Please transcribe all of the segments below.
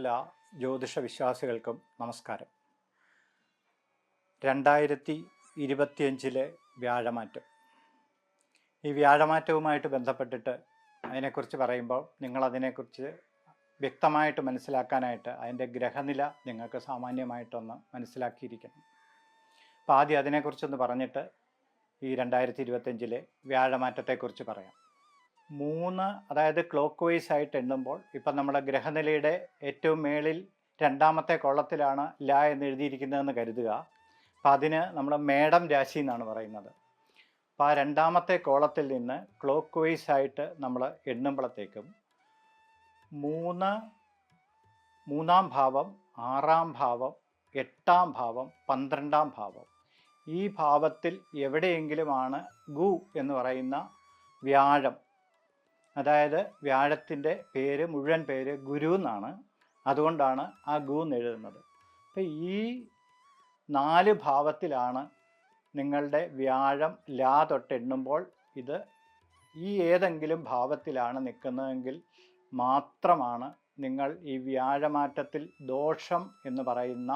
എല്ലാ ജ്യോതിഷ വിശ്വാസികൾക്കും നമസ്കാരം. രണ്ടായിരത്തി ഇരുപത്തിയഞ്ചിലെ വ്യാഴമാറ്റം. ഈ വ്യാഴമാറ്റവുമായിട്ട് ബന്ധപ്പെട്ടിട്ട് അതിനെക്കുറിച്ച് പറയുമ്പോൾ നിങ്ങളതിനെക്കുറിച്ച് വ്യക്തമായിട്ട് മനസ്സിലാക്കാനായിട്ട് അതിന്റെ ഗ്രഹനില നിങ്ങൾക്ക് സാമാന്യമായിട്ടൊന്ന് മനസ്സിലാക്കിയിരിക്കണം. അപ്പോൾ ആദ്യം അതിനെക്കുറിച്ചൊന്ന് പറഞ്ഞിട്ട് ഈ രണ്ടായിരത്തി ഇരുപത്തഞ്ചിലെ വ്യാഴമാറ്റത്തെക്കുറിച്ച് പറയാം. മൂന്ന് അതായത് ക്ലോക്ക് വൈസ് ആയിട്ട് എണ്ണുമ്പോൾ ഇപ്പം നമ്മുടെ ഗ്രഹനിലയുടെ ഏറ്റവും മേളിൽ രണ്ടാമത്തെ കൊള്ളത്തിലാണ് ല എന്ന് എഴുതിയിരിക്കുന്നതെന്ന് കരുതുക. അപ്പം അതിന് നമ്മൾ മേടം രാശി എന്നാണ് പറയുന്നത്. അപ്പോൾ ആ രണ്ടാമത്തെ കോളത്തിൽ നിന്ന് ക്ലോക്ക് വൈസ് ആയിട്ട് നമ്മൾ എണ്ണുമ്പോഴത്തേക്കും മൂന്ന് മൂന്നാം ഭാവം ആറാം ഭാവം എട്ടാം ഭാവം പന്ത്രണ്ടാം ഭാവം. ഈ ഭാവത്തിൽ എവിടെയെങ്കിലുമാണ് ഗു എന്ന് പറയുന്ന വ്യാഴം. അതായത് വ്യാഴത്തിന്റെ പേര് മുഴുവൻ പേര് ഗുരു എന്നാണ്. അതുകൊണ്ടാണ് ആ ഗു എന്ന് എഴുതുന്നത്. അപ്പം ഈ നാല് ഭാവത്തിലാണ് നിങ്ങളുടെ വ്യാഴം ലാ തൊട്ടെണ്ണുമ്പോൾ ഇത് ഈ ഏതെങ്കിലും ഭാവത്തിലാണ് നിൽക്കുന്നതെങ്കിൽ മാത്രമാണ് നിങ്ങൾ ഈ വ്യാഴമാറ്റത്തിൽ ദോഷം എന്ന് പറയുന്ന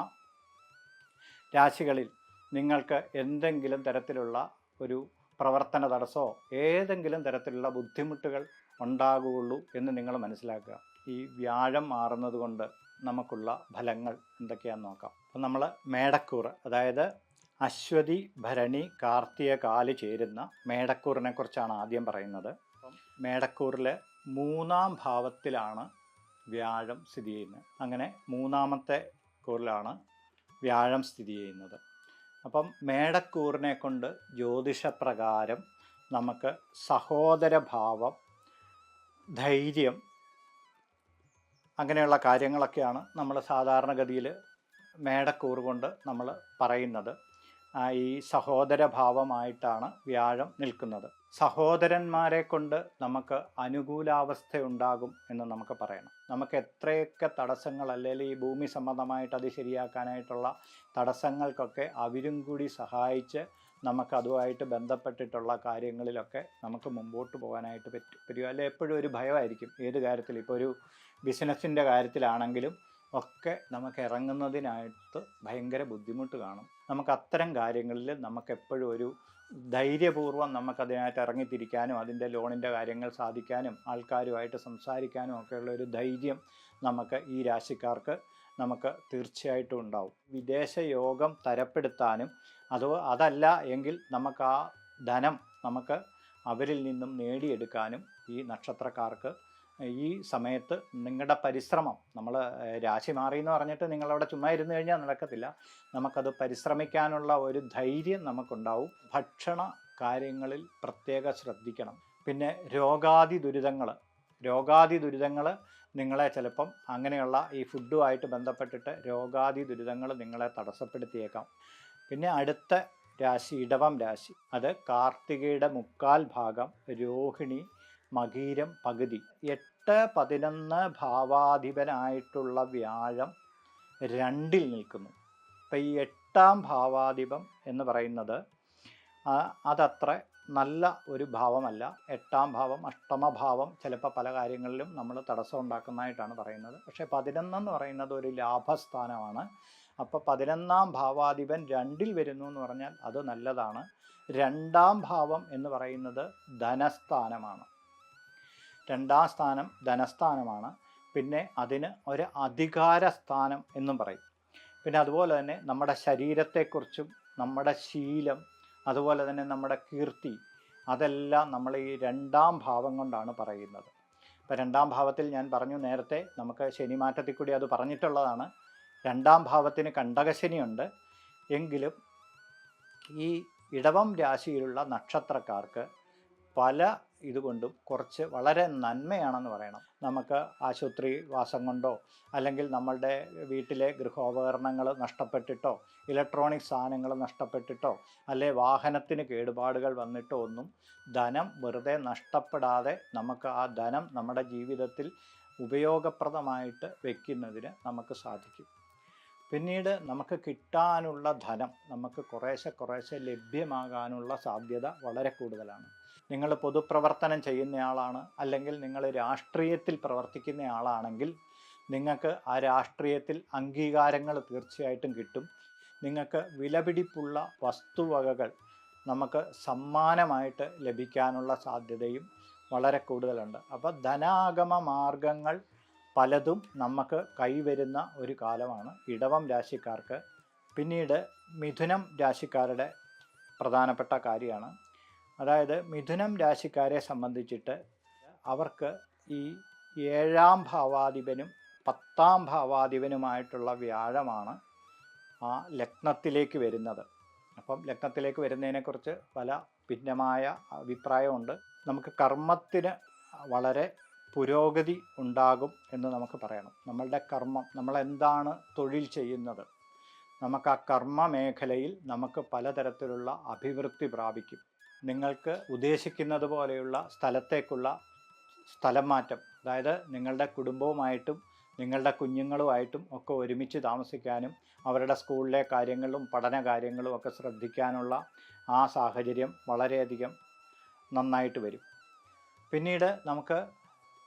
രാശികളിൽ നിങ്ങൾക്ക് എന്തെങ്കിലും തരത്തിലുള്ള ഒരു പ്രവർത്തന തടസ്സമോ ഏതെങ്കിലും തരത്തിലുള്ള ബുദ്ധിമുട്ടുകൾ ഉണ്ടാകുകയുള്ളൂ എന്ന് നിങ്ങൾ മനസ്സിലാക്കുക. ഈ വ്യാഴം മാറുന്നത് കൊണ്ട് നമുക്കുള്ള ഫലങ്ങൾ എന്തൊക്കെയാണെന്ന് നോക്കാം. അപ്പം നമ്മൾ മേടക്കൂറ് അതായത് അശ്വതി ഭരണി കാർത്തിക കാൽ ചേരുന്ന മേടക്കൂറിനെ കുറിച്ചാണ് ആദ്യം പറയുന്നത്. അപ്പം മേടക്കൂറിൽ മൂന്നാം ഭാവത്തിലാണ് വ്യാഴം സ്ഥിതി ചെയ്യുന്നത്. അങ്ങനെ മൂന്നാമത്തെ കൂറിലാണ് വ്യാഴം സ്ഥിതി ചെയ്യുന്നത്. അപ്പം മേടക്കൂറിനെ കൊണ്ട് ജ്യോതിഷപ്രകാരം നമുക്ക് സഹോദരഭാവം ധൈര്യം. അങ്ങനെയുള്ള കാര്യങ്ങളൊക്കെയാണ് നമ്മൾ സാധാരണഗതിയിൽ മേടക്കൂറ് കൊണ്ട് നമ്മൾ പറയുന്നത്. ഈ സഹോദരഭാവമായിട്ടാണ് വ്യാഴം നിൽക്കുന്നത്. സഹോദരന്മാരെ കൊണ്ട് നമുക്ക് അനുകൂലാവസ്ഥ ഉണ്ടാകും എന്ന് നമുക്ക് പറയണം. നമുക്ക് എത്രയൊക്കെ തടസ്സങ്ങൾ അല്ലെങ്കിൽ ഈ ഭൂമി സംബന്ധമായിട്ട് അത് ശരിയാക്കാനായിട്ടുള്ള തടസ്സങ്ങൾക്കൊക്കെ അവരും കൂടി സഹായിച്ച് നമുക്ക് അതുമായിട്ട് ബന്ധപ്പെട്ടിട്ടുള്ള കാര്യങ്ങളിലൊക്കെ നമുക്ക് മുമ്പോട്ട് പോകാനായിട്ട് പറ്റും പറ്റും അല്ലെ എപ്പോഴും ഒരു ഭയമായിരിക്കും. ഏത് കാര്യത്തിൽ ഇപ്പോൾ ഒരു ബിസിനസ്സിന്റെ കാര്യത്തിലാണെങ്കിലും ഒക്കെ നമുക്ക് ഇറങ്ങുന്നതിനായിട്ട് ഭയങ്കര ബുദ്ധിമുട്ട് കാണും. നമുക്ക് അത്തരം കാര്യങ്ങളിൽ നമുക്ക് എപ്പോഴും ഒരു ധൈര്യപൂർവം നമുക്കതിനായിട്ട് ഇറങ്ങിത്തിരിക്കാനും അതിന്റെ ലോണിന്റെ കാര്യങ്ങൾ സാധിക്കാനും ആൾക്കാരുമായിട്ട് സംസാരിക്കാനും ഒക്കെയുള്ള ഒരു ധൈര്യം നമുക്ക് ഈ രാശിക്കാർക്ക് നമുക്ക് തീർച്ചയായിട്ടും ഉണ്ടാവും. വിദേശ യോഗം തരപ്പെടുത്താനും അതോ അതല്ല എങ്കിൽ നമുക്ക് ആ ധനം നമുക്ക് അവരിൽ നിന്നും നേടിയെടുക്കാനും ഈ നക്ഷത്രക്കാർക്ക് ഈ സമയത്ത് നിങ്ങളുടെ പരിശ്രമം നമ്മൾ രാശി മാറി എന്ന് പറഞ്ഞിട്ട് നിങ്ങളവിടെ ചുമ്മാ ഇരുന്ന് കഴിഞ്ഞാൽ നടക്കത്തില്ല. നമുക്കത് പരിശ്രമിക്കാനുള്ള ഒരു ധൈര്യം നമുക്കുണ്ടാവും. ഭക്ഷണ കാര്യങ്ങളിൽ പ്രത്യേക ശ്രദ്ധിക്കണം. പിന്നെ രോഗാതി ദുരിതങ്ങൾ രോഗാതി ദുരിതങ്ങൾ നിങ്ങളെ ചിലപ്പം അങ്ങനെയുള്ള ഈ ഫുഡുമായിട്ട് ബന്ധപ്പെട്ടിട്ട് രോഗാതി ദുരിതങ്ങൾ നിങ്ങളെ തടസ്സപ്പെടുത്തിയേക്കാം. പിന്നെ അടുത്ത രാശി ഇടവം രാശി. അത് കാർത്തികയുടെ മുക്കാൽ ഭാഗം രോഹിണി മകീരം പകുതി. എട്ട് പതിനൊന്ന് ഭാവാധിപനായിട്ടുള്ള വ്യാഴം രണ്ടിൽ നിൽക്കുന്നു. അപ്പം ഈ എട്ടാം ഭാവാധിപം എന്ന് പറയുന്നത് അതത്ര നല്ല ഒരു ഭാവമല്ല. എട്ടാം ഭാവം അഷ്ടമഭാവം ചിലപ്പോൾ പല കാര്യങ്ങളിലും നമ്മൾ തടസ്സം ഉണ്ടാക്കുന്നതായിട്ടാണ് പറയുന്നത്. പക്ഷേ പതിനൊന്നെന്ന് പറയുന്നത് ഒരു ലാഭസ്ഥാനമാണ്. അപ്പോൾ പതിനൊന്നാം ഭാവാധിപൻ രണ്ടിൽ വരുന്നു എന്ന് പറഞ്ഞാൽ അത് നല്ലതാണ്. രണ്ടാം ഭാവം എന്ന് പറയുന്നത് ധനസ്ഥാനമാണ്. രണ്ടാം സ്ഥാനം ധനസ്ഥാനമാണ്. പിന്നെ അതിന് ഒരു അധികാര സ്ഥാനം എന്നും പറയും. പിന്നെ അതുപോലെ തന്നെ നമ്മുടെ ശരീരത്തെക്കുറിച്ചും നമ്മുടെ ശീലം അതുപോലെ തന്നെ നമ്മുടെ കീർത്തി അതെല്ലാം നമ്മൾ ഈ രണ്ടാം ഭാവം കൊണ്ടാണ് പറയുന്നത്. ഇപ്പം രണ്ടാം ഭാവത്തിൽ ഞാൻ പറഞ്ഞു നേരത്തെ നമുക്ക് ശനിമാറ്റത്തിൽ കൂടി അത് പറഞ്ഞിട്ടുള്ളതാണ്. രണ്ടാം ഭാവത്തിന് കണ്ടകശനിയുണ്ട്. എങ്കിലും ഈ ഇടവം രാശിയിലുള്ള നക്ഷത്രക്കാർക്ക് പല ഇതുകൊണ്ടും കുറച്ച് വളരെ നന്മയാണെന്ന് പറയണം. നമുക്ക് ആശുപത്രി വാസം കൊണ്ടോ അല്ലെങ്കിൽ നമ്മളുടെ വീട്ടിലെ ഗൃഹോപകരണങ്ങൾ നഷ്ടപ്പെട്ടിട്ടോ ഇലക്ട്രോണിക് സാധനങ്ങൾ നഷ്ടപ്പെട്ടിട്ടോ അല്ലെ വാഹനത്തിന് കേടുപാടുകൾ വന്നിട്ടോ ഒന്നും ധനം വെറുതെ നഷ്ടപ്പെടാതെ നമുക്ക് ആ ധനം നമ്മുടെ ജീവിതത്തിൽ ഉപയോഗപ്രദമായിട്ട് വയ്ക്കുന്നതിന് നമുക്ക് സാധിക്കും. പിന്നീട് നമുക്ക് കിട്ടാനുള്ള ധനം നമുക്ക് കുറേശ്ശെ കുറേശ്ശെ ലഭ്യമാകാനുള്ള സാധ്യത വളരെ കൂടുതലാണ്. നിങ്ങൾ പൊതുപ്രവർത്തനം ചെയ്യുന്നയാളാണ് അല്ലെങ്കിൽ നിങ്ങൾ രാഷ്ട്രീയത്തിൽ പ്രവർത്തിക്കുന്ന ആളാണെങ്കിൽ നിങ്ങൾക്ക് ആ രാഷ്ട്രീയത്തിൽ അംഗീകാരങ്ങൾ തീർച്ചയായിട്ടും കിട്ടും. നിങ്ങൾക്ക് വിലപിടിപ്പുള്ള വസ്തുവകകൾ നമുക്ക് സമ്മാനമായിട്ട് ലഭിക്കാനുള്ള സാധ്യതയും വളരെ കൂടുതലുണ്ട്. അപ്പോൾ ധനാഗമ മാർഗങ്ങൾ പലതും നമുക്ക് കൈവരുന്ന ഒരു കാലമാണ്. ഇടവം രാശിക്കാർക്ക് പിന്നീട് മിഥുനം രാശിക്കാരുടെ പ്രധാനപ്പെട്ട കാര്യമാണ്. അതായത് മിഥുനം രാശിക്കാരെ സംബന്ധിച്ചിട്ട് അവർക്ക് ഈ ഏഴാം ഭാവാധിപനും പത്താം ഭാവാധിപനുമായിട്ടുള്ള വ്യാഴമാണ് ആ ലഗ്നത്തിലേക്ക് വരുന്നത്. അപ്പം ലഗ്നത്തിലേക്ക് വരുന്നതിനെക്കുറിച്ച് പല ഭിന്നമായ അഭിപ്രായമുണ്ട്. നമുക്ക് കർമ്മത്തിന് വളരെ പുരോഗതി ഉണ്ടാകും എന്ന് നമുക്ക് പറയണം. നമ്മളുടെ കർമ്മം നമ്മൾ എന്താണ് തൊഴിൽ ചെയ്യുന്നത്? നമുക്ക് ആ കർമ്മ മേഖലയിൽ നമുക്ക് പലതരത്തിലുള്ള അഭിവൃദ്ധി പ്രാപിക്കും. നിങ്ങൾക്ക് ഉദ്ദേശിക്കുന്നത് പോലെയുള്ള സ്ഥലത്തേക്കുള്ള സ്ഥലം മാറ്റം അതായത് നിങ്ങളുടെ കുടുംബവുമായിട്ടും നിങ്ങളുടെ കുഞ്ഞുങ്ങളുമായിട്ടും ഒക്കെ ഒരുമിച്ച് താമസിക്കാനും അവരുടെ സ്കൂളിലെ കാര്യങ്ങളും പഠന കാര്യങ്ങളും ഒക്കെ ശ്രദ്ധിക്കാനുള്ള ആ സാഹചര്യം വളരെയധികം നന്നായിട്ട് വരും. പിന്നീട് നമുക്ക്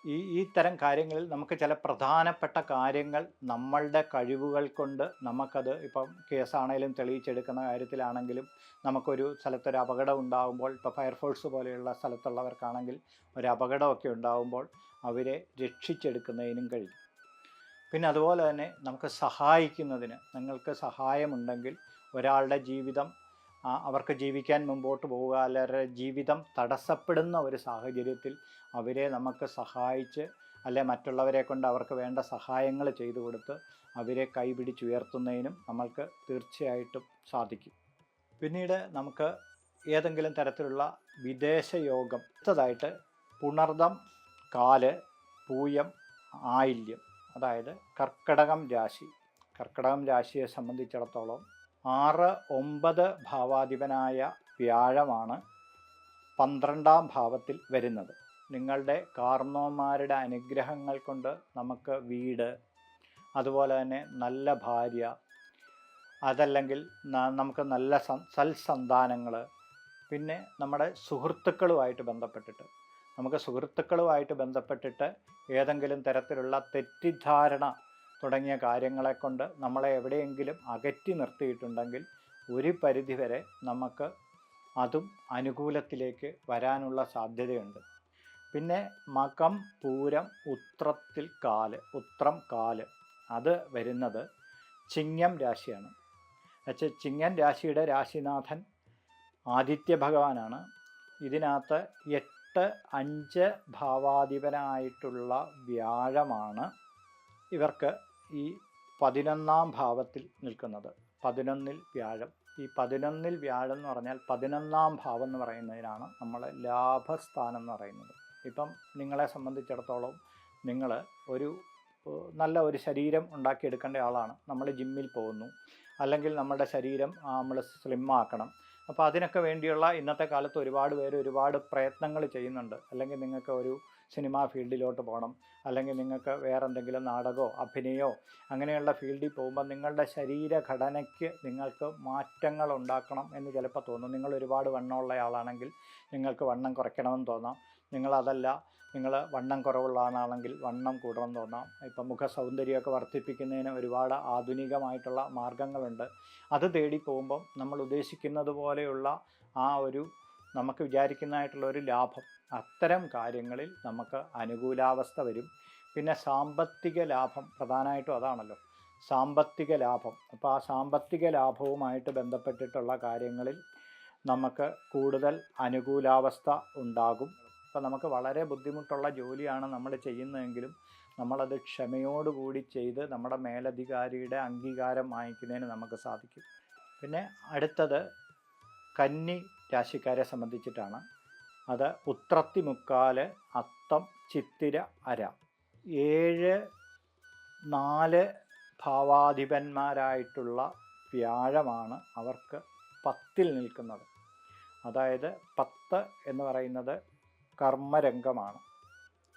ഈ ഈ തരം കാര്യങ്ങളിൽ നമുക്ക് ചില പ്രധാനപ്പെട്ട കാര്യങ്ങൾ നമ്മളുടെ കഴിവുകൾ കൊണ്ട് നമുക്കത് ഇപ്പം കേസാണേലും തെളിയിച്ചെടുക്കുന്ന കാര്യത്തിലാണെങ്കിലും നമുക്കൊരു സ്ഥലത്തൊരു അപകടം ഉണ്ടാകുമ്പോൾ ഇപ്പോൾ ഫയർഫോഴ്സ് പോലെയുള്ള സ്ഥലത്തുള്ളവർക്കാണെങ്കിൽ ഒരു അപകടമൊക്കെ ഉണ്ടാകുമ്പോൾ അവരെ രക്ഷിച്ചെടുക്കുന്നതിനും കഴിയും. പിന്നെ അതുപോലെ തന്നെ നമുക്ക് സഹായിക്കുന്നതിന് നിങ്ങൾക്ക് സഹായമുണ്ടെങ്കിൽ ഒരാളുടെ ജീവിതം അവർക്ക് ജീവിക്കാൻ മുമ്പോട്ട് പോവുക അല്ലെങ്കിൽ ജീവിതം തടസ്സപ്പെടുന്ന ഒരു സാഹചര്യത്തിൽ അവരെ നമുക്ക് സഹായിച്ച് അല്ലെ മറ്റുള്ളവരെ കൊണ്ട് അവർക്ക് വേണ്ട സഹായങ്ങൾ ചെയ്തു കൊടുത്ത് അവരെ കൈപിടിച്ചുയർത്തുന്നതിനും നമ്മൾക്ക് തീർച്ചയായിട്ടും സാധിക്കും. പിന്നീട് നമുക്ക് ഏതെങ്കിലും തരത്തിലുള്ള വിദേശ യോഗം അടുത്തതായിട്ട് പുണർദം കാൽ പൂയം ആയില്യം അതായത് കർക്കടകം രാശി. കർക്കടകം രാശിയെ സംബന്ധിച്ചിടത്തോളം ആറ് ഒമ്പത് ഭാവാധിപനായ വ്യാഴമാണ് പന്ത്രണ്ടാം ഭാവത്തിൽ വരുന്നത്. നിങ്ങളുടെ കാർണോമാരുടെ അനുഗ്രഹങ്ങൾ കൊണ്ട് നമുക്ക് വീട് അതുപോലെ തന്നെ നല്ല ഭാര്യ അതല്ലെങ്കിൽ നമുക്ക് നല്ല സൽ സൽസന്താനങ്ങൾ പിന്നെ നമ്മുടെ സുഹൃത്തുക്കളുമായിട്ട് ബന്ധപ്പെട്ടിട്ട്. നമുക്ക് സുഹൃത്തുക്കളുമായിട്ട് ബന്ധപ്പെട്ടിട്ട് ഏതെങ്കിലും തരത്തിലുള്ള തെറ്റിദ്ധാരണ തുടങ്ങിയ കാര്യങ്ങളെ കൊണ്ട് നമ്മളെ എവിടെയെങ്കിലും അകറ്റി നിർത്തിയിട്ടുണ്ടെങ്കിൽ ഒരു പരിധിവരെ നമുക്ക് അതും അനുകൂലത്തിലേക്ക് വരാനുള്ള സാധ്യതയുണ്ട്. പിന്നെ മകം പൂരം ഉത്രത്തിൽ കാൽ ഉത്രം കാൽ അത് വരുന്നത് ചിങ്ങം രാശിയാണ്. എന്നുവെച്ചാൽ ചിങ്ങൻ രാശിയുടെ രാശിനാഥൻ ആദിത്യ ഭഗവാനാണ്. ഇതിനകത്ത് എട്ട് അഞ്ച് ഭാവാധിപനായിട്ടുള്ള വ്യാഴമാണ് ഇവർക്ക് ഈ പതിനൊന്നാം ഭാവത്തിൽ നിൽക്കുന്നത്. പതിനൊന്നിൽ വ്യാഴം. ഈ പതിനൊന്നിൽ വ്യാഴം എന്ന് പറഞ്ഞാൽ പതിനൊന്നാം ഭാവം എന്ന് പറയുന്നതിനാണ് നമ്മൾ ലാഭസ്ഥാനം എന്ന് പറയുന്നത്. ഇപ്പം നിങ്ങളെ സംബന്ധിച്ചിടത്തോളം നിങ്ങൾ ഒരു നല്ല ഒരു ശരീരം ഉണ്ടാക്കിയെടുക്കേണ്ട ആളാണ്. നമ്മൾ ജിമ്മിൽ പോകുന്നു. അല്ലെങ്കിൽ നമ്മുടെ ശരീരം നമ്മൾ സ്ലിം ആക്കണം. അപ്പോൾ അതിനൊക്കെ വേണ്ടിയുള്ള ഇന്നത്തെ കാലത്ത് ഒരുപാട് പേര് ഒരുപാട് പ്രയത്നങ്ങൾ ചെയ്യുന്നുണ്ട്. അല്ലെങ്കിൽ നിങ്ങൾക്ക് ഒരു സിനിമാ ഫീൽഡിലോട്ട് പോകണം. അല്ലെങ്കിൽ നിങ്ങൾക്ക് വേറെ എന്തെങ്കിലും നാടകമോ അഭിനയമോ അങ്ങനെയുള്ള ഫീൽഡിൽ പോകുമ്പോൾ നിങ്ങളുടെ ശരീരഘടനയ്ക്ക് നിങ്ങൾക്ക് മാറ്റങ്ങൾ ഉണ്ടാക്കണം എന്ന് ചിലപ്പോൾ തോന്നും. നിങ്ങൾ ഒരുപാട് വണ്ണമുള്ള ആളാണെങ്കിൽ നിങ്ങൾക്ക് വണ്ണം കുറയ്ക്കണമെന്ന് തോന്നാം. നിങ്ങളതല്ല നിങ്ങൾ വണ്ണം കുറവുള്ള ആളാണെങ്കിൽ വണ്ണം കൂടണമെന്ന് തോന്നാം. ഇപ്പം മുഖ സൗന്ദര്യമൊക്കെ വർദ്ധിപ്പിക്കുന്നതിന് ഒരുപാട് ആധുനികമായിട്ടുള്ള മാർഗങ്ങളുണ്ട് അത് തേടി പോകുമ്പം നമ്മൾ ഉദ്ദേശിക്കുന്നത് പോലെയുള്ള ആ ഒരു നമുക്ക് വിചാരിക്കുന്നതായിട്ടുള്ള ഒരു ലാഭം. അത്തരം കാര്യങ്ങളിൽ നമുക്ക് അനുകൂലാവസ്ഥ വരും. പിന്നെ സാമ്പത്തിക ലാഭം പ്രധാനമായിട്ടും അതാണല്ലോ. സാമ്പത്തിക ലാഭം. അപ്പോൾ ആ സാമ്പത്തിക ലാഭവുമായിട്ട് ബന്ധപ്പെട്ടിട്ടുള്ള കാര്യങ്ങളിൽ നമുക്ക് കൂടുതൽ അനുകൂലാവസ്ഥ ഉണ്ടാകും. അപ്പോൾ നമുക്ക് വളരെ ബുദ്ധിമുട്ടുള്ള ജോലിയാണ് നമ്മൾ ചെയ്യുന്നതെങ്കിലും നമ്മളത് ക്ഷമയോടുകൂടി ചെയ്ത് നമ്മുടെ മേലധികാരിയുടെ അംഗീകാരം വാങ്ങിക്കുന്നതിന് നമുക്ക് സാധിക്കും. പിന്നെ അടുത്തത് കന്നി രാശിക്കാരെ സംബന്ധിച്ചിട്ടാണ്. അത് ഉത്രത്തി മുക്കാൽ അത്തം ചിത്തിര അര. ഏഴ് നാല് ഭാവാധിപന്മാരായിട്ടുള്ള വ്യാഴമാണ് അവർക്ക് പത്തിൽ നിൽക്കുന്നത്. അതായത് പത്ത് എന്ന് പറയുന്നത് കർമ്മരംഗമാണ്.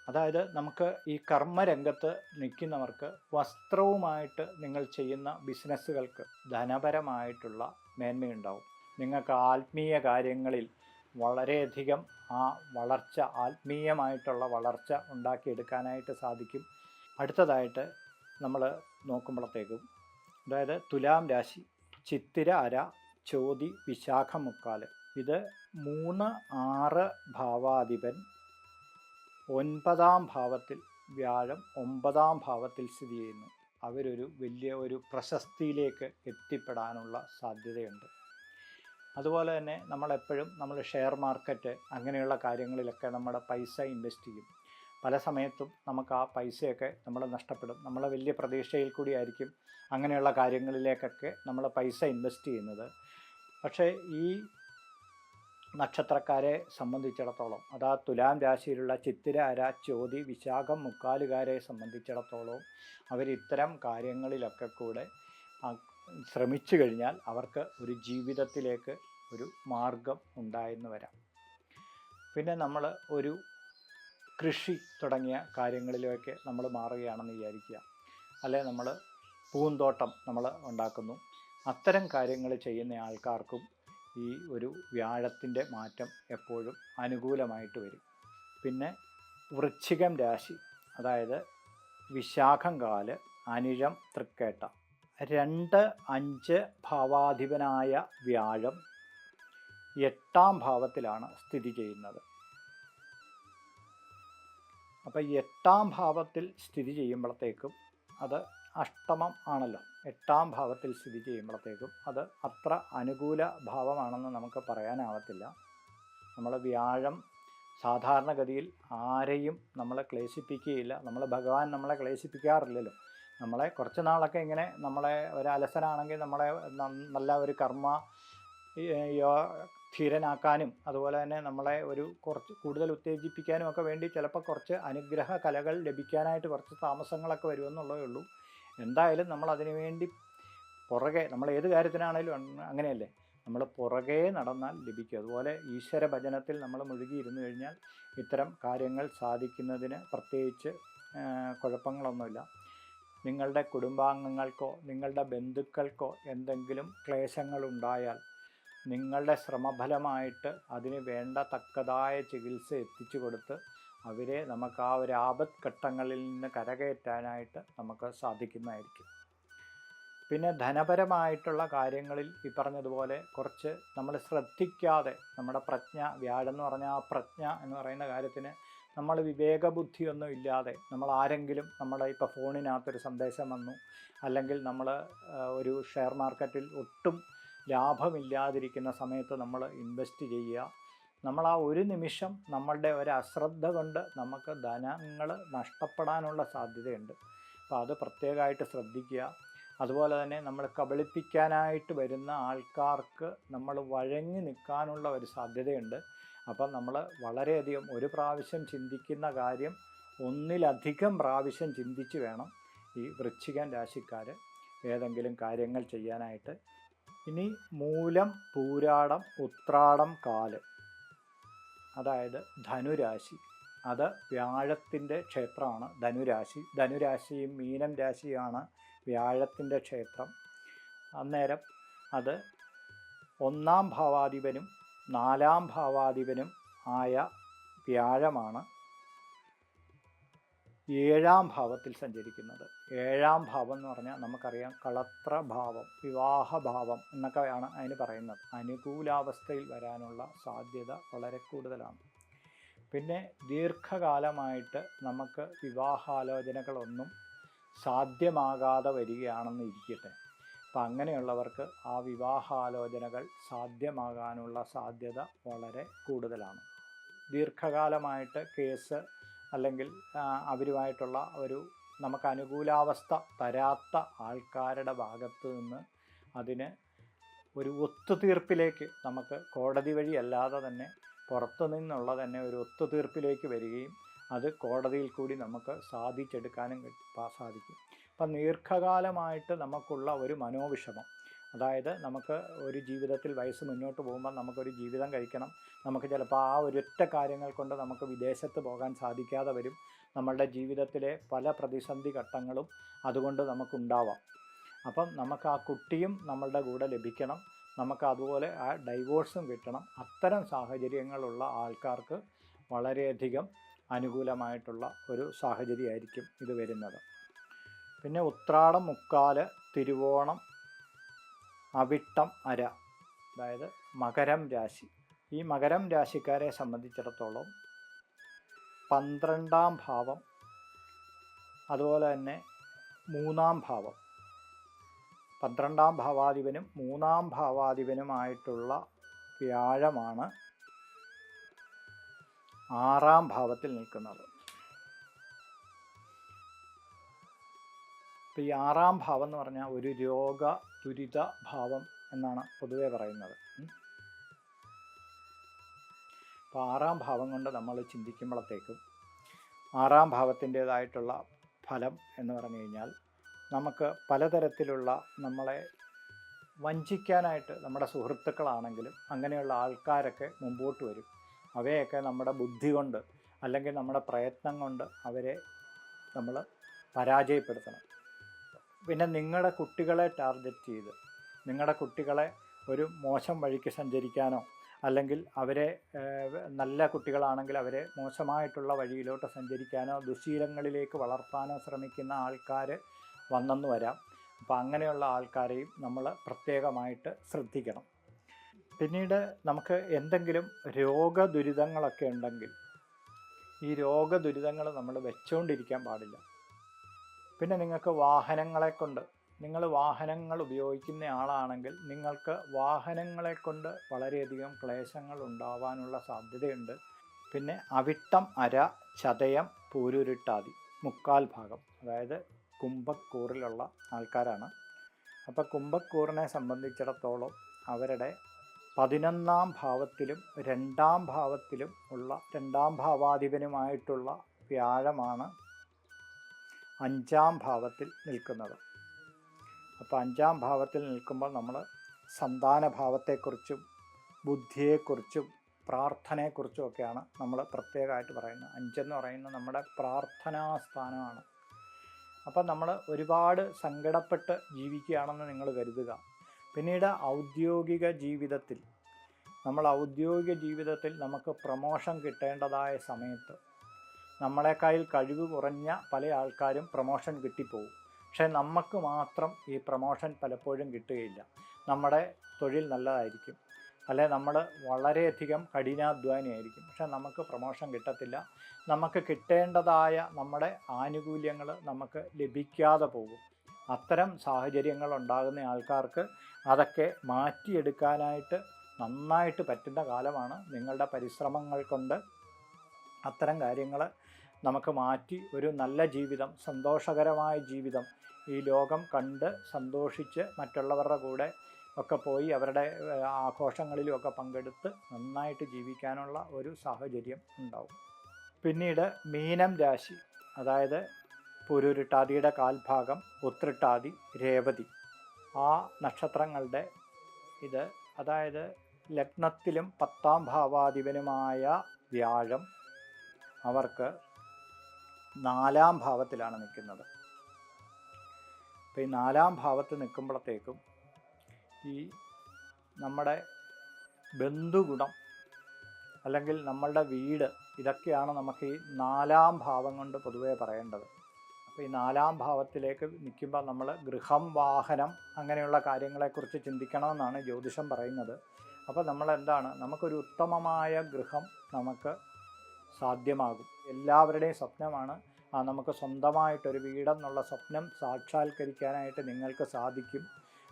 അതായത് നമുക്ക് ഈ കർമ്മരംഗത്ത് നിൽക്കുന്നവർക്ക് വസ്ത്രവുമായിട്ട് നിങ്ങൾ ചെയ്യുന്ന ബിസിനസ്സുകൾക്ക് ധനപരമായിട്ടുള്ള മേന്മയുണ്ടാവും. നിങ്ങൾക്ക് ആത്മീയ കാര്യങ്ങളിൽ വളരെയധികം ആ വളർച്ച ആത്മീയമായിട്ടുള്ള വളർച്ച ഉണ്ടാക്കിയെടുക്കാനായിട്ട് സാധിക്കും. അടുത്തതായിട്ട് നമ്മൾ നോക്കുമ്പോഴത്തേക്കും അതായത് തുലാം രാശി ചിത്തിര അര ചോതി വിശാഖ മുക്കാൽ ഇത് മൂന്ന് ആറ് ഭാവാധിപൻ ഒൻപതാം ഭാവത്തിൽ വ്യാഴം ഒമ്പതാം ഭാവത്തിൽ സ്ഥിതി ചെയ്യുന്നു. അവരൊരു വലിയ ഒരു പ്രശസ്തിയിലേക്ക് എത്തിപ്പെടാനുള്ള സാധ്യതയുണ്ട്. അതുപോലെ തന്നെ നമ്മളെപ്പോഴും നമ്മൾ ഷെയർ മാർക്കറ്റ് അങ്ങനെയുള്ള കാര്യങ്ങളിലൊക്കെ നമ്മുടെ പൈസ ഇൻവെസ്റ്റ് ചെയ്യും. പല സമയത്തും നമുക്ക് ആ പൈസയൊക്കെ നമ്മൾ നഷ്ടപ്പെടും. നമ്മൾ വലിയ പ്രതീക്ഷയിൽ കൂടി ആയിരിക്കും അങ്ങനെയുള്ള കാര്യങ്ങളിലേക്കൊക്കെ നമ്മൾ പൈസ ഇൻവെസ്റ്റ് ചെയ്യുന്നത്. പക്ഷേ ഈ നക്ഷത്രക്കാരെ സംബന്ധിച്ചിടത്തോളം അതാ തുലാം രാശിയിലുള്ള ചിത്തിര അര ചോതി വിശാഖം മുക്കാലുകാരെ സംബന്ധിച്ചിടത്തോളം അവർ ഇത്തരം കാര്യങ്ങളിലൊക്കെ കൂടെ ശ്രമിച്ചു കഴിഞ്ഞാൽ അവർക്ക് ഒരു ജീവിതത്തിലേക്ക് ഒരു മാർഗം ഉണ്ടായെന്ന് വരാം. പിന്നെ നമ്മൾ ഒരു കൃഷി തുടങ്ങിയ കാര്യങ്ങളിലേക്ക് നമ്മൾ മാറുകയാണെന്ന് വിചാരിക്കുക. അല്ലെ നമ്മൾ പൂന്തോട്ടം നമ്മൾ ഉണ്ടാക്കുന്നു. അത്തരം കാര്യങ്ങൾ ചെയ്യുന്ന ആൾക്കാർക്കും ഈ ഒരു വ്യാഴത്തിന്റെ മാറ്റം എപ്പോഴും അനുകൂലമായിട്ട് വരും. പിന്നെ വൃശ്ചികം രാശി അതായത് വിശാഖം കാൽ അനിഴം തൃക്കേട്ട രണ്ട് അഞ്ച് ഭാവാധിപനായ വ്യാഴം എട്ടാം ഭാവത്തിലാണ് സ്ഥിതി ചെയ്യുന്നത്. അപ്പോൾ എട്ടാം ഭാവത്തിൽ സ്ഥിതി ചെയ്യുമ്പോഴത്തേക്കും അത് അഷ്ടമം ആണല്ലോ. എട്ടാം ഭാവത്തിൽ സ്ഥിതി ചെയ്യുമ്പോഴത്തേക്കും അത് അത്ര അനുകൂല ഭാവമാണെന്ന് നമുക്ക് പറയാനാവത്തില്ല. നമ്മൾ വ്യാഴം സാധാരണഗതിയിൽ ആരെയും നമ്മളെ ക്ലേശിപ്പിക്കുകയില്ല. നമ്മൾ ഭഗവാൻ നമ്മളെ ക്ലേശിപ്പിക്കാറില്ലല്ലോ. നമ്മളെ കുറച്ച് നാളൊക്കെ ഇങ്ങനെ നമ്മളെ ഒരു അലസനാണെങ്കിൽ നമ്മളെ നല്ല ഒരു കർമ്മ യോ ധീരനാക്കാനും അതുപോലെ തന്നെ നമ്മളെ ഒരു കുറച്ച് കൂടുതൽ ഉത്തേജിപ്പിക്കാനും ഒക്കെ വേണ്ടി ചിലപ്പോൾ കുറച്ച് അനുഗ്രഹ കലകൾ ലഭിക്കാനായിട്ട് കുറച്ച് താമസങ്ങളൊക്കെ വരുമെന്നുള്ളതേ ഉള്ളൂ. എന്തായാലും നമ്മൾ അതിനു വേണ്ടി പുറകെ നമ്മൾ ഏത് കാര്യത്തിനാണേലും അങ്ങനെയല്ലേ? നമ്മൾ പുറകെ നടന്നാൽ ലഭിക്കും. അതുപോലെ ഈശ്വര ഭജനത്തിൽ നമ്മൾ മുഴുകിയിരുന്നു കഴിഞ്ഞാൽ ഇത്തരം കാര്യങ്ങൾ സാധിക്കുന്നതിന് പ്രത്യേകിച്ച് കുഴപ്പങ്ങളൊന്നുമില്ല. നിങ്ങളുടെ കുടുംബാംഗങ്ങൾക്കോ നിങ്ങളുടെ ബന്ധുക്കൾക്കോ എന്തെങ്കിലും ക്ലേശങ്ങളുണ്ടായാൽ നിങ്ങളുടെ ശ്രമഫലമായിട്ട് അതിന് വേണ്ട തക്കതായ ചികിത്സ എത്തിച്ചു കൊടുത്ത് അവരെ നമുക്ക് ആ ഒരു ആപത് ഘട്ടങ്ങളിൽ നിന്ന് കരകയറ്റാനായിട്ട് നമുക്ക് സാധിക്കുന്നതായിരിക്കും. പിന്നെ ധനപരമായിട്ടുള്ള കാര്യങ്ങളിൽ ഈ പറഞ്ഞതുപോലെ കുറച്ച് നമ്മൾ ശ്രദ്ധിക്കാതെ നമ്മുടെ പ്രജ്ഞ വ്യാഴെന്ന് പറഞ്ഞാൽ ആ പ്രജ്ഞ എന്ന് പറയുന്ന കാര്യത്തിന് നമ്മൾ വിവേകബുദ്ധിയൊന്നും ഇല്ലാതെ നമ്മൾ ആരെങ്കിലും നമ്മുടെ ഇപ്പോൾ ഫോണിനകത്തൊരു സന്ദേശം വന്നു അല്ലെങ്കിൽ നമ്മൾ ഒരു ഷെയർ മാർക്കറ്റിൽ ഒട്ടും ലാഭമില്ലാതിരിക്കുന്ന സമയത്ത് നമ്മൾ ഇൻവെസ്റ്റ് ചെയ്യുക. നമ്മൾ ആ ഒരു നിമിഷം നമ്മളുടെ ഒരു അശ്രദ്ധ കൊണ്ട് നമുക്ക് ധനങ്ങൾ നഷ്ടപ്പെടാനുള്ള സാധ്യതയുണ്ട്. അപ്പോൾ അത് പ്രത്യേകമായിട്ട് ശ്രദ്ധിക്കുക. അതുപോലെ തന്നെ നമ്മൾ കബളിപ്പിക്കാനായിട്ട് വരുന്ന ആൾക്കാർക്ക് നമ്മൾ വഴങ്ങി നിൽക്കാനുള്ള ഒരു സാധ്യതയുണ്ട്. അപ്പം നമ്മൾ വളരെയധികം ഒരു പ്രാവശ്യം ചിന്തിക്കുന്ന കാര്യം ഒന്നിലധികം പ്രാവശ്യം ചിന്തിച്ച് വേണം ഈ വൃശ്ചികൻ രാശിക്കാർ ഏതെങ്കിലും കാര്യങ്ങൾ ചെയ്യാനായിട്ട്. ഇനി മൂലം പൂരാടം ഉത്രാടം കാൽ. അതായത് ധനുരാശി. അത് വ്യാഴത്തിന്റെ ക്ഷേത്രമാണ്. ധനുരാശി. ധനുരാശിയും മീനം രാശിയാണ് വ്യാഴത്തിന്റെ ക്ഷേത്രം. അന്നേരം അത് ഒന്നാം ഭാവാധിപനും നാലാം ഭാവാധിപനും ആയ വ്യാഴമാണ് ഏഴാം ഭാവത്തിൽ സഞ്ചരിക്കുന്നത്. ഏഴാം ഭാവം എന്ന് പറഞ്ഞാൽ നമുക്കറിയാം കളത്ര ഭാവം വിവാഹഭാവം എന്നൊക്കെയാണ് അതിന് പറയുന്നത്. അനുകൂലാവസ്ഥയിൽ വരാനുള്ള സാധ്യത വളരെ കൂടുതലാണ്. പിന്നെ ദീർഘകാലമായിട്ട് നമുക്ക് വിവാഹാലോചനകളൊന്നും സാധ്യമാകാതെ വരികയാണെന്ന് ഇരിക്കട്ടെ. അപ്പം അങ്ങനെയുള്ളവർക്ക് ആ വിവാഹാലോചനകൾ സാധ്യമാകാനുള്ള സാധ്യത വളരെ കൂടുതലാണ്. ദീർഘകാലമായിട്ട് കേസ് അല്ലെങ്കിൽ അവരുമായിട്ടുള്ള ഒരു നമുക്ക് അനുകൂലാവസ്ഥ തരാത്ത ആൾക്കാരുടെ ഭാഗത്തു നിന്ന് അതിന് ഒരു ഒത്തുതീർപ്പിലേക്ക് നമുക്ക് കോടതി വഴി അല്ലാതെ തന്നെ പുറത്തു നിന്നുള്ള തന്നെ ഒരു ഒത്തുതീർപ്പിലേക്ക് വരികയും അത് കോടതിയിൽ കൂടി നമുക്ക് സാധിച്ചെടുക്കാനും സാധിക്കും. അപ്പം ദീർഘകാലമായിട്ട് നമുക്കുള്ള ഒരു മനോവിഷമം. അതായത് നമുക്ക് ഒരു ജീവിതത്തിൽ വയസ്സ് മുന്നോട്ട് പോകുമ്പോൾ നമുക്കൊരു ജീവിതം കഴിക്കണം. നമുക്ക് ചിലപ്പോൾ ആ ഒരൊറ്റ കാര്യങ്ങൾ കൊണ്ട് നമുക്ക് വിദേശത്ത് പോകാൻ സാധിക്കാതെ വരും. നമ്മളുടെ ജീവിതത്തിലെ പല പ്രതിസന്ധി ഘട്ടങ്ങളും അതുകൊണ്ട് നമുക്കുണ്ടാവാം. അപ്പം നമുക്ക് ആ കുട്ടിയും നമ്മളുടെ കൂടെ ലഭിക്കണം. നമുക്ക് അതുപോലെ ആ ഡൈവോഴ്സും കിട്ടണം. അത്തരം സാഹചര്യങ്ങളുള്ള ആൾക്കാർക്ക് വളരെയധികം അനുകൂലമായിട്ടുള്ള ഒരു സാഹചര്യമായിരിക്കും ഇത് വരുന്നത്. പിന്നെ ഉത്രാടം മുക്കാൽ തിരുവോണം അവിട്ടം അര. അതായത് മകരം രാശി. ഈ മകരം രാശിക്കാരെ സംബന്ധിച്ചിടത്തോളം പന്ത്രണ്ടാം ഭാവം അതുപോലെ തന്നെ മൂന്നാം ഭാവം. പന്ത്രണ്ടാം ഭാവാധിപനും മൂന്നാം ഭാവാധിപനുമായിട്ടുള്ള വ്യാഴമാണ് ആറാം ഭാവത്തിൽ നിൽക്കുന്നത്. ഇപ്പം ഈ ആറാം ഭാവം എന്ന് പറഞ്ഞാൽ ഒരു രോഗ ദുരിത ഭാവം എന്നാണ് പൊതുവെ പറയുന്നത്. അപ്പോൾ ആറാം ഭാവം കൊണ്ട് നമ്മൾ ചിന്തിക്കുമ്പോഴത്തേക്കും ആറാം ഭാവത്തിന്റേതായിട്ടുള്ള ഫലം എന്ന് പറഞ്ഞു കഴിഞ്ഞാൽ നമുക്ക് പലതരത്തിലുള്ള നമ്മളെ വഞ്ചിക്കാനായിട്ട് നമ്മുടെ സുഹൃത്തുക്കളാണെങ്കിലും അങ്ങനെയുള്ള ആൾക്കാരൊക്കെ മുമ്പോട്ട് വരും. അവയൊക്കെ നമ്മുടെ ബുദ്ധി കൊണ്ട് അല്ലെങ്കിൽ നമ്മുടെ പ്രയത്നം കൊണ്ട് അവരെ നമ്മൾ പരാജയപ്പെടുത്തണം. പിന്നെ നിങ്ങളുടെ കുട്ടികളെ ടാർഗറ്റ് ചെയ്ത്. നിങ്ങളുടെ കുട്ടികളെ ഒരു മോശം വഴിക്ക് സഞ്ചരിക്കാനോ അല്ലെങ്കിൽ അവരെ നല്ല കുട്ടികളാണെങ്കിൽ അവരെ മോശമായിട്ടുള്ള വഴിയിലോട്ട് സഞ്ചരിക്കാനോ ദുശീലങ്ങളിലേക്ക് വളർത്താനോ ശ്രമിക്കുന്ന ആൾക്കാർ വന്നെന്ന് വരാം. അപ്പോൾ അങ്ങനെയുള്ള ആൾക്കാരെയും നമ്മൾ പ്രത്യേകമായിട്ട് ശ്രദ്ധിക്കണം. പിന്നീട് നമുക്ക് എന്തെങ്കിലും രോഗദുരിതങ്ങളൊക്കെ ഉണ്ടെങ്കിൽ ഈ രോഗദുരിതങ്ങൾ നമ്മൾ വെച്ചുകൊണ്ടിരിക്കാൻ പാടില്ല. പിന്നെ നിങ്ങൾക്ക് വാഹനങ്ങളെ കൊണ്ട് നിങ്ങൾ വാഹനങ്ങൾ ഉപയോഗിക്കുന്ന ആളാണെങ്കിൽ നിങ്ങൾക്ക് വാഹനങ്ങളെ കൊണ്ട് വളരെയധികം ക്ലേശങ്ങൾ ഉണ്ടാവാനുള്ള സാധ്യതയുണ്ട്. പിന്നെ അവിട്ടം അര ചതയം പൂരുരുട്ടാതി മുക്കാൽ ഭാഗം അതായത് കുംഭക്കൂറിലുള്ള ആൾക്കാരാണ്. അപ്പോൾ കുംഭക്കൂറിനെ സംബന്ധിച്ചിടത്തോളം അവരുടെ പതിനൊന്നാം ഭാവത്തിലും രണ്ടാം ഭാവത്തിലും ഉള്ള രണ്ടാം ഭാവാധിപനുമായിട്ടുള്ള വ്യാഴമാണ് അഞ്ചാം ഭാവത്തിൽ നിൽക്കുന്നത്. അപ്പോൾ അഞ്ചാം ഭാവത്തിൽ നിൽക്കുമ്പോൾ നമ്മൾ സന്താന ഭാവത്തെക്കുറിച്ചും ബുദ്ധിയെക്കുറിച്ചും പ്രാർത്ഥനയെക്കുറിച്ചും ഒക്കെയാണ് നമ്മൾ പ്രത്യേകമായിട്ട് പറയുന്നത്. അഞ്ചെന്ന് പറയുന്നത് നമ്മുടെ പ്രാർത്ഥനാസ്ഥാനമാണ്. അപ്പം നമ്മൾ ഒരുപാട് സങ്കടപ്പെട്ട് ജീവിക്കുകയാണെന്ന് നിങ്ങൾ കരുതുക. പിന്നീട് ഔദ്യോഗിക ജീവിതത്തിൽ നമ്മൾ ഔദ്യോഗിക ജീവിതത്തിൽ നമുക്ക് പ്രമോഷൻ കിട്ടേണ്ടതായ സമയത്ത് നമ്മളെക്കാൾ കഴിവ് കുറഞ്ഞ പല ആൾക്കാരും പ്രമോഷൻ കിട്ടിപ്പോവും പക്ഷേ നമുക്ക് മാത്രം ഈ പ്രമോഷൻ പലപ്പോഴും കിട്ടുകയില്ല. നമ്മുടെ തൊഴിൽ നല്ലതായിരിക്കും. അല്ലെ നമ്മൾ വളരെയധികം കഠിനാധ്വാനിയായിരിക്കും. പക്ഷെ നമുക്ക് പ്രമോഷൻ കിട്ടത്തില്ല. നമുക്ക് കിട്ടേണ്ടതായ നമ്മുടെ ആനുകൂല്യങ്ങൾ നമുക്ക് ലഭിക്കാതെ പോകും. അത്തരം സാഹചര്യങ്ങൾ ഉണ്ടാകുന്ന ആൾക്കാർക്ക് അതൊക്കെ മാറ്റിയെടുക്കാനായിട്ട് നന്നായിട്ട് പറ്റുന്ന കാലമാണ് നിങ്ങളുടെ പരിശ്രമങ്ങൾ കൊണ്ട് അത്തരം കാര്യങ്ങൾ നമുക്ക് മാറ്റി ഒരു നല്ല ജീവിതം സന്തോഷകരമായ ജീവിതം ഈ ലോകം കണ്ട് സന്തോഷിച്ച് മറ്റുള്ളവരുടെ കൂടെ ഒക്കെ പോയി അവരുടെ ആഘോഷങ്ങളിലുമൊക്കെ പങ്കെടുത്ത് നന്നായിട്ട് ജീവിക്കാനുള്ള ഒരു സാഹചര്യം ഉണ്ടാവും. പിന്നീട് മീനം രാശി അതായത് പുരുരുട്ടാതിയുടെ കാൽഭാഗം ഉത്രിട്ടാതി രേവതി. ആ നക്ഷത്രങ്ങളുടെ ഇത് അതായത് ലഗ്നത്തിലും പത്താം ഭാവാധിപനുമായ വ്യാഴം അവർക്ക് നാലാം ഭാവത്തിലാണ് നിൽക്കുന്നത്. അപ്പോൾ ഈ നാലാം ഭാവത്ത് നിൽക്കുമ്പോഴത്തേക്കും ഈ നമ്മുടെ ബന്ധുഗുണം അല്ലെങ്കിൽ നമ്മളുടെ വീട് ഇതൊക്കെയാണ് നമുക്ക് ഈ നാലാം ഭാവം കൊണ്ട് പൊതുവേ പറയേണ്ടത്. അപ്പോൾ ഈ നാലാം ഭാവത്തിലേക്ക് നിൽക്കുമ്പോൾ നമ്മൾ ഗൃഹം വാഹനം അങ്ങനെയുള്ള കാര്യങ്ങളെക്കുറിച്ച് ചിന്തിക്കണമെന്നാണ് ജ്യോതിഷം പറയുന്നത്. അപ്പോൾ നമ്മൾ എന്താണ്? നമുക്കൊരു ഉത്തമമായ ഗൃഹം നമുക്ക് സാധ്യമാകും. എല്ലാവരുടെയും സ്വപ്നമാണ് നമുക്ക് സ്വന്തമായിട്ടൊരു വീടെന്നുള്ള സ്വപ്നം സാക്ഷാത്കരിക്കാനായിട്ട് നിങ്ങൾക്ക് സാധിക്കും.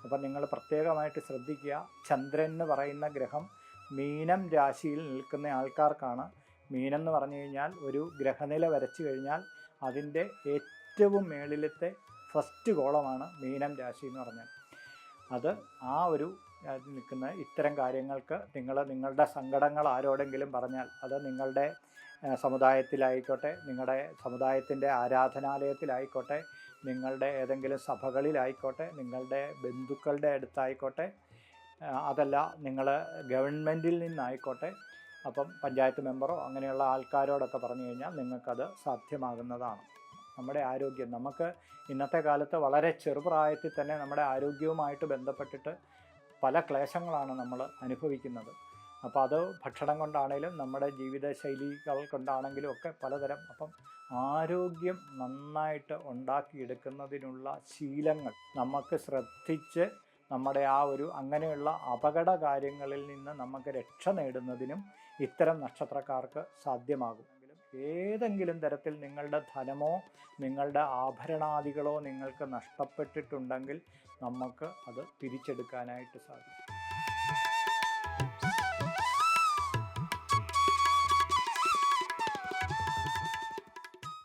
അപ്പം നിങ്ങൾ പ്രത്യേകമായിട്ട് ശ്രദ്ധിക്കുക. ചന്ദ്രൻ എന്ന് പറയുന്ന ഗ്രഹം മീനം രാശിയിൽ നിൽക്കുന്ന ആൾക്കാർക്കാണ്. മീനം എന്ന് പറഞ്ഞു കഴിഞ്ഞാൽ ഒരു ഗ്രഹനില വരച്ചു കഴിഞ്ഞാൽ അതിന്റെ ഏറ്റവും മേളിലത്തെ ഫസ്റ്റ് ഗോളമാണ് മീനം രാശി എന്ന് പറഞ്ഞാൽ. അത് ആ ഒരു നിൽക്കുന്ന ഇത്തരം കാര്യങ്ങൾക്ക് നിങ്ങൾ നിങ്ങളുടെ സങ്കടങ്ങൾ ആരോടെങ്കിലും പറഞ്ഞാൽ അത് നിങ്ങളുടെ സമുദായത്തിലായിക്കോട്ടെ നിങ്ങളുടെ സമുദായത്തിന്റെ ആരാധനാലയത്തിലായിക്കോട്ടെ നിങ്ങളുടെ ഏതെങ്കിലും സഭകളിലായിക്കോട്ടെ നിങ്ങളുടെ ബന്ധുക്കളുടെ അടുത്തായിക്കോട്ടെ അതല്ല നിങ്ങൾ ഗവൺമെന്റിൽ നിന്നായിക്കോട്ടെ അപ്പം പഞ്ചായത്ത് മെമ്പറോ അങ്ങനെയുള്ള ആൾക്കാരോടൊക്കെ പറഞ്ഞു കഴിഞ്ഞാൽ നിങ്ങൾക്കത് സാധ്യമാകുന്നതാണ്. നമ്മുടെ ആരോഗ്യം നമുക്ക് ഇന്നത്തെ കാലത്ത് വളരെ ചെറുപ്രായത്തിൽ തന്നെ നമ്മുടെ ആരോഗ്യവുമായിട്ട് ബന്ധപ്പെട്ടിട്ട് പല ക്ലേശങ്ങളാണ് നമ്മൾ അനുഭവിക്കുന്നത്. അപ്പോൾ അത് ഭക്ഷണം കൊണ്ടാണേലും നമ്മുടെ ജീവിതശൈലികൾ കൊണ്ടാണെങ്കിലും ഒക്കെ പലതരം അപ്പം ആരോഗ്യം നന്നായിട്ട് ഉണ്ടാക്കിയെടുക്കുന്നതിനുള്ള ശീലങ്ങൾ നമുക്ക് ശ്രദ്ധിച്ച് നമ്മുടെ ആ ഒരു അങ്ങനെയുള്ള അപകട കാര്യങ്ങളിൽ നിന്ന് നമുക്ക് രക്ഷ നേടുന്നതിനും ഇത്തരം നക്ഷത്രക്കാർക്ക് സാധ്യമാകും. ഏതെങ്കിലും തരത്തിൽ നിങ്ങളുടെ ധനമോ നിങ്ങളുടെ ആഭരണാദികളോ നിങ്ങൾക്ക് നഷ്ടപ്പെട്ടിട്ടുണ്ടെങ്കിൽ നമുക്ക് അത് തിരിച്ചെടുക്കാനായിട്ട് സാധിക്കും.